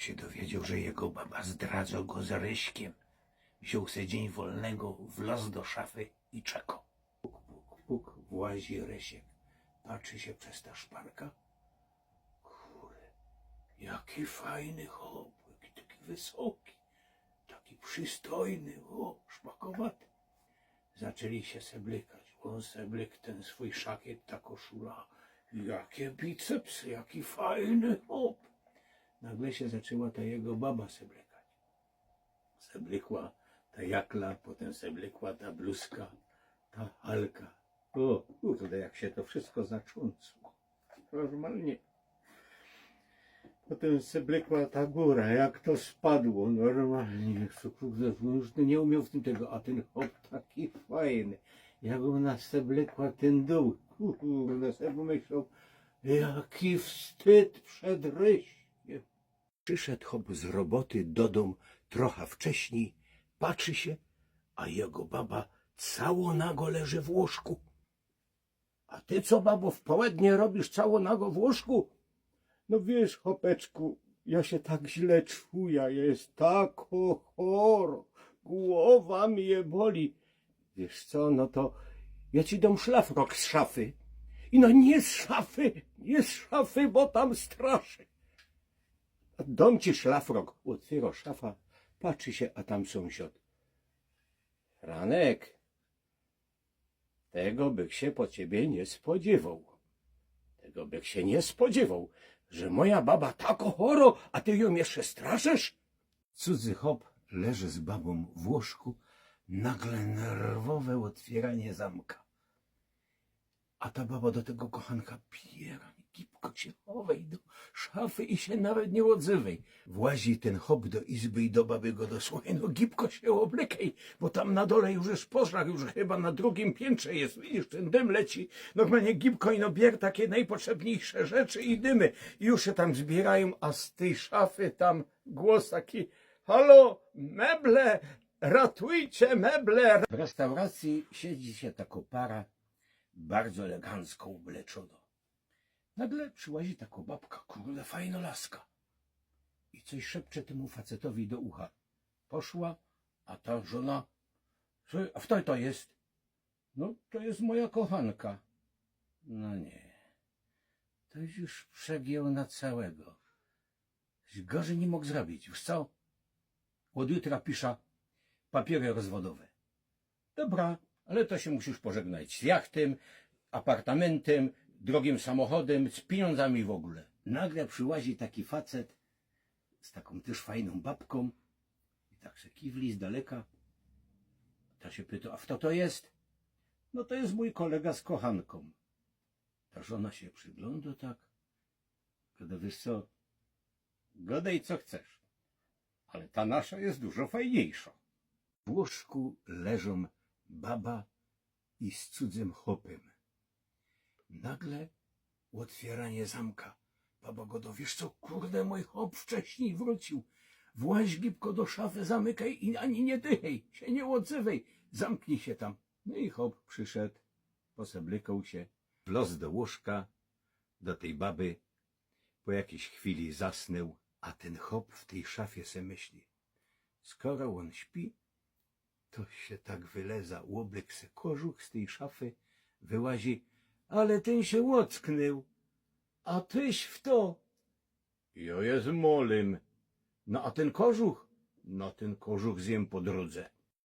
się dowiedział, że jego baba zdradza go z Ryśkiem. Wziął se dzień wolnego, wlazł do szafy i czekał. Puk, puk, puk, włazi Rysiek. Patrzy się przez ta szparka. Kurde, jaki fajny chłop, jaki taki wysoki, taki przystojny, o, szpakowaty. Zaczęli się seblykać. On seblyk ten swój szakiet, ta koszula. Jakie bicepsy, jaki fajny chłop. Nagle się zaczęła ta jego baba seblekać. Seblykła ta jakla, potem seblykła ta bluzka, ta halka. O, kurde, jak się to wszystko zaczącło. Normalnie. Potem seblekła ta góra, jak to spadło, normalnie. Kurde, no już nie umiał w tym tego, a ten hop taki fajny. Jak ona seblekła ten dół, kurde, sobie pomyślał, jaki wstyd przed ryśkiem. Przyszedł hop z roboty do domu trochę wcześniej, patrzy się, a jego baba cało nago leży w łóżku. A ty co, babo, w południe robisz cało nago w łóżku? No wiesz, chopeczku, ja się tak źle czuję, jest tak choro, głowa mnie boli. Wiesz co, no to ja ci dam szlafrok z szafy. I no nie z szafy, nie z szafy, bo tam straszy. Dom ci szlafrok. Otwiera szafa, patrzy się, a tam sąsiad. Franek, tego bych się po ciebie nie spodziewał. Tego bych się nie spodziewał, że moja baba tak choro, a ty ją jeszcze straszysz? Cudzy hop leży z babą w łóżku, nagle nerwowe otwieranie zamka. A ta baba do tego kochanka piera, gipko się chowaj do szafy i się nawet nie odzywaj. Włazi ten hop do izby i do baby go dosłuje, no gipko się oblekaj, bo tam na dole już jest pożar, już chyba na drugim piętrze jest, widzisz, ten dym leci. Normalnie gipko i no bier takie najpotrzebniejsze rzeczy i dymy. I już się tam zbierają, a z tej szafy tam głos taki, halo, meble, ratujcie meble. W restauracji siedzi się taka para, bardzo elegancko ubleczona. Nagle przyłazi taka babka, kurde, fajna laska. I coś szepcze temu facetowi do ucha. Poszła, a ta żona, "Co- a kto to jest? No, to jest moja kochanka. No nie, to już przegiął na całego. Gorzej nie mógł zrobić, już co? Od jutra pisze papiery rozwodowe. Dobra, ale to się musisz pożegnać z jachtem, apartamentem, drogim samochodem, z pieniądzami w ogóle. Nagle przyłazi taki facet z taką też fajną babką i tak se kiwli z daleka. Ta się pyta, a kto to jest? No to jest mój kolega z kochanką. Ta żona się przygląda tak. Kiedy wiesz co, gadaj co chcesz, ale ta nasza jest dużo fajniejsza. W łóżku leżą baba i z cudzym chopem. Nagle otwieranie zamka. Baba go dowiesz co, kurde, mój chop wcześniej wrócił. Właź gipko do szafy, zamykaj i ani nie dychaj, się nie odzywaj, zamknij się tam. No i chop przyszedł, poseblykał się, wlazł do łóżka, do tej baby. Po jakiejś chwili zasnął, a ten chop w tej szafie se myśli. Skoro on śpi, to się tak wyleza, łoblyk se kożuch z tej szafy, wyłazi, ale ten się łocknął, a tyś w to. Ja jest molym. No a ten kożuch? No ten kożuch zjem po drodze.